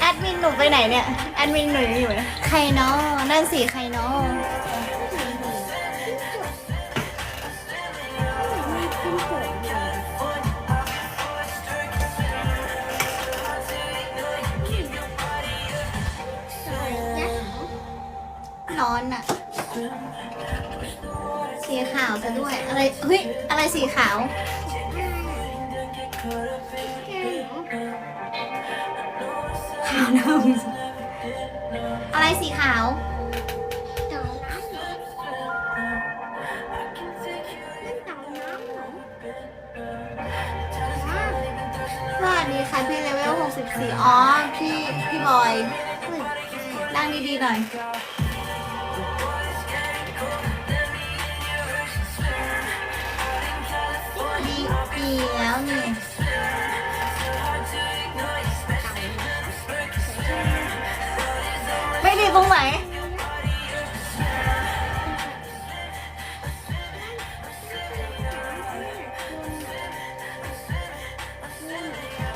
แอดมินหนูไปไหนเนี่ย แอดมินหนูยังอยู่นะใครเนาะนั่นสิใครเนาะร้อนอะสีขาวซะด้วย อะไรเฮ้ยอะไรสีขาวาวดำอะไรสีขาวสวัสดีค่ะพี่เลเวล64อ๋อพี่พี่บอยดังดีๆหน่อย ดีดีแล้วนี่ ตรงไหน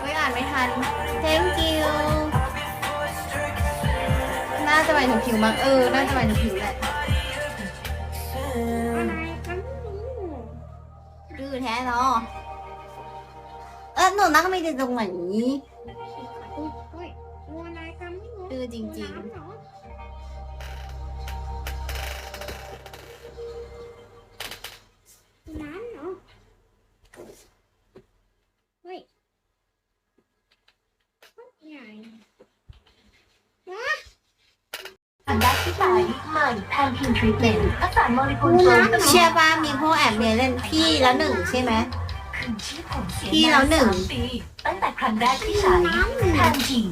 ไม่อ่านไม่ทัน thank you น่าจะหมายถึงผิวมั้งเออ น่าจะหมายถึงผิวแหละดื้อแท้เนาะเออหนูนั่งไม่ไดีตรงไหนดื้อจริง ๆ แพนพินทรีเมนต์รักษาโมเลกุลโฟมเชื่อป้ามีพวกแอบเรียนเล่นพี่แล้วหนึ่งใช่ไหมคืนชีพผมเสียพี่แล้วหนึ่งสามปีตั้งแต่ครั้งแรกที่ใช้แพนพิน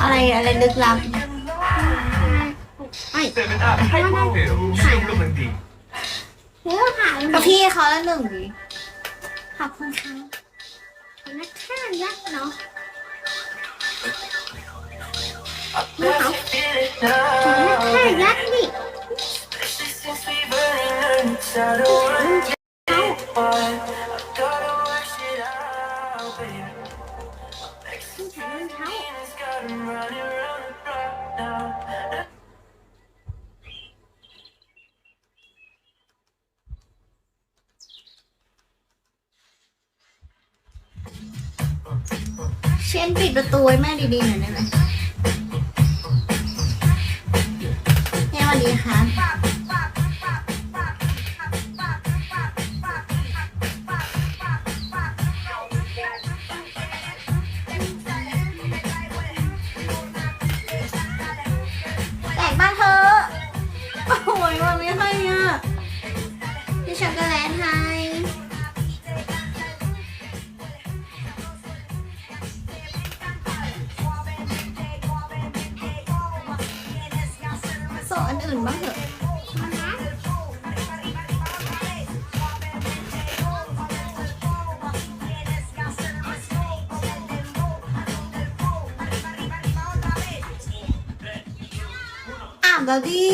อะไรอะไรลึกลับไอ้เซเว่นอัพให้ความเร็วเชื่อมกำลังดีเนื้อขาวก็พี่เขาแล้วหนึ่งดิขอบคุณค่ะนักฆ่ายักษ์เนาะเนื้อนักฆ่า ยักษ์นี่ผู้ชายรองเท้าเชนปิดประตูให้แม่ดีๆหน่อยได้ไหม ดีค่ะ ส่งอันอื่นบ้างเถอะอ่านแล้วดิ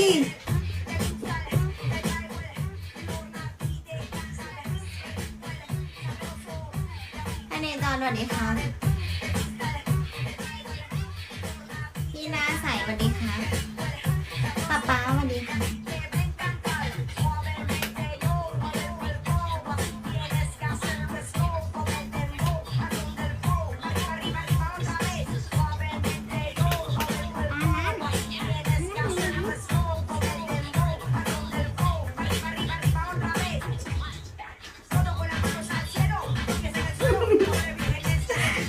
อันนี้ตอนสวัสดีครับพี่หน้าใสสวัสดีครับ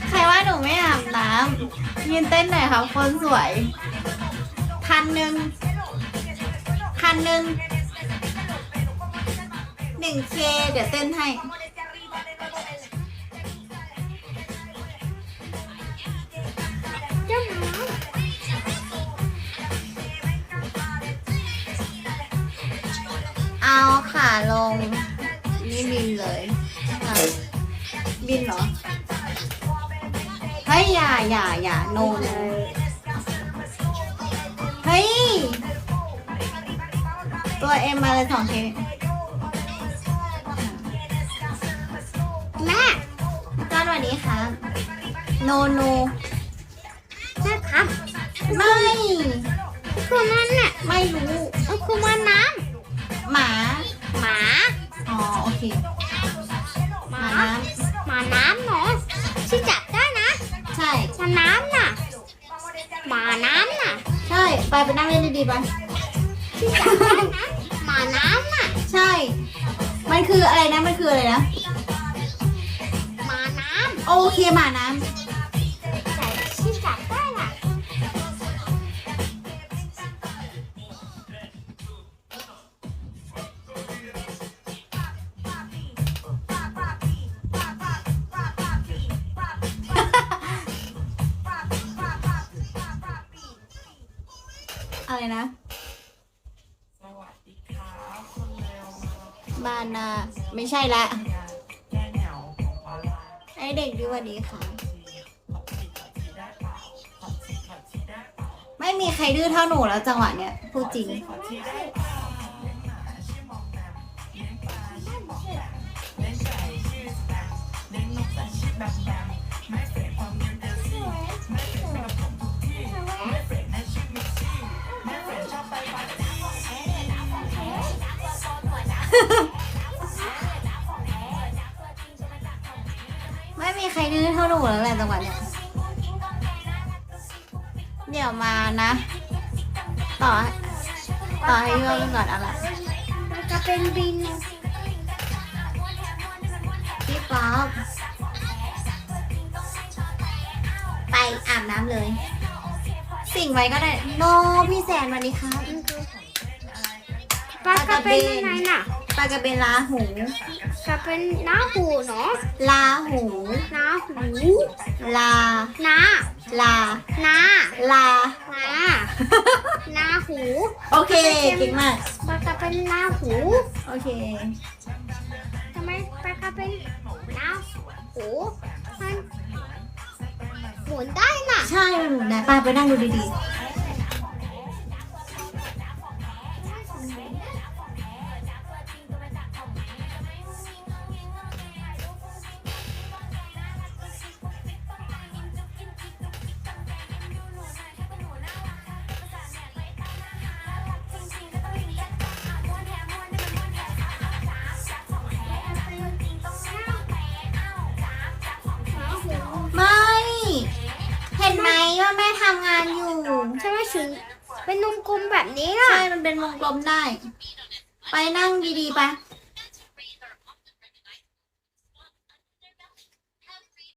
ใครว่าหนูไม่อาบน้ำยืนเต้นหน่อยค่ะคนสวย พันหนึ่ง พันหนึ่งหนึ่งเคเดี๋ยวเต้นให้เจ้าเอาขาลง นี่บินเลยอะบินเหรอ เฮ้ย อย่าอย่าอย่าโนเลยเฮ้ย ตัวเอ็มมาเลยสองเคแม่จอนสวัสดีครับแโนโนใช่ครับไม่คือมันน่ะไม่รู้มันคือมันน้หมาำหมาอ๋อโอเคหหมามาน้หมาน้ำเนาะที่จับได้นะำใช่หมาน้ำน่ะหมาน้ำน่ะ ใช่ ไปไปนั่งเล่นดีๆไปที่จับได้นะ มันคืออะไรนะ มันคืออะไรนะ หมาน้โอเคหมาน้ำแต่ที่จับได้น่ะำอะไรนะ บ้านนะไม่ใช่ละ ไอเด็กดีวันนี้ค่ะ ไม่มีใครดื้อเท่าหนูแล้วจังหวะเนี้ยพูดจริง ไม่มีใครดื้อเท่าหนูแล้วแหละจังหวะเนี้ยเดี๋ยวมานะ ต่อ ต่อให้พี่ว่ากันก่อนเอาละมันจะเป็นบินพี่ป๊อปไปอาบน้ำเลย สิ่งไว้ก็ได้โนพี่แสนสวัสดีครับปลากระเป็นยังไงน่ะปลากระเบนลาหู กระเป็นหน้าหูเนาะลาหู หน้าหูลา หน้าลา หน้าลา หน้าหน้าหูโอเคเก่งมากปลากระเป็นหน้าหูโอเคทำไมปลากระเป็นหน้าหูมันหมุนได้น่ะ ใช่มันหมุนได้ไปไปนั่งดูดีๆ ว่าแม่ทำงานอยู่ใช่ไหมถึงเป็นนมกลมแบบนี้ล่ะ ใช่ มันเป็นวงกลมได้ ไปนั่งดีๆไป